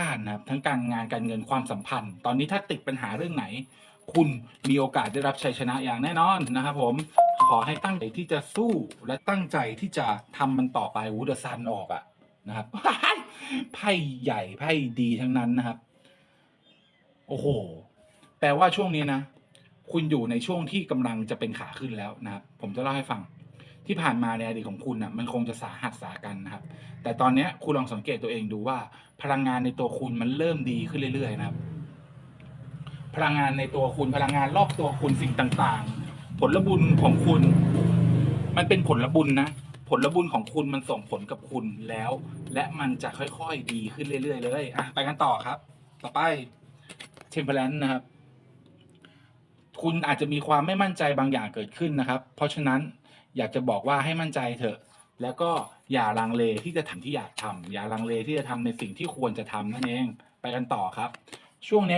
ด้านนะครับทั้งการงานการเงินความสัมพันธ์ ตอนนี้ถ้าติดปัญหาเรื่องไหน คุณมีโอกาสได้รับชัยชนะอย่างแน่นอนนะครับผมขอให้ตั้งใจที่จะสู้และตั้งใจที่จะทำมันต่อไปวูดซันออกอะนะครับไพ่ใหญ่ไพ่ดีทั้งนั้นนะครับ โอ้โหแปลว่าช่วงนี้นะ คุณอยู่ในช่วงที่กำลังจะเป็นขาขึ้นแล้วนะครับ ผมจะเล่าให้ฟัง ที่ผ่านมาในอดีตของคุณนะ่ะมันคงจะสาหัสสากันนะครับ แต่ตอนเนี้ยคุณลองสังเกตตัวเองดูว่า พลังงานในตัวคุณมันเริ่มดีขึ้นเรื่อยๆนะครับ พลังงานในตัวคุณพลังงานรอบตัวคุณสิ่งต่างๆ ผลบุญของคุณ มันเป็นผลบุญนะผลบุญของคุณมันส่งผลกับคุณแล้ว และมันจะค่อยๆดีขึ้นเรื่อย ๆ เลยอะไปกันต่อครับ ต่อไปเทมเพลนนะครับ คุณอาจจะมีความไม่มั่นใจบางอย่างเกิดขึ้นนะครับ เพราะฉะนั้น อยากจะบอกว่าให้มั่นใจเถอะ แล้วก็อย่าลังเลที่จะทำที่อยากทำอย่าลังเลที่จะทำในสิ่งที่ควรจะทำนั่นเอง ไปกันต่อครับ ช่วงนี้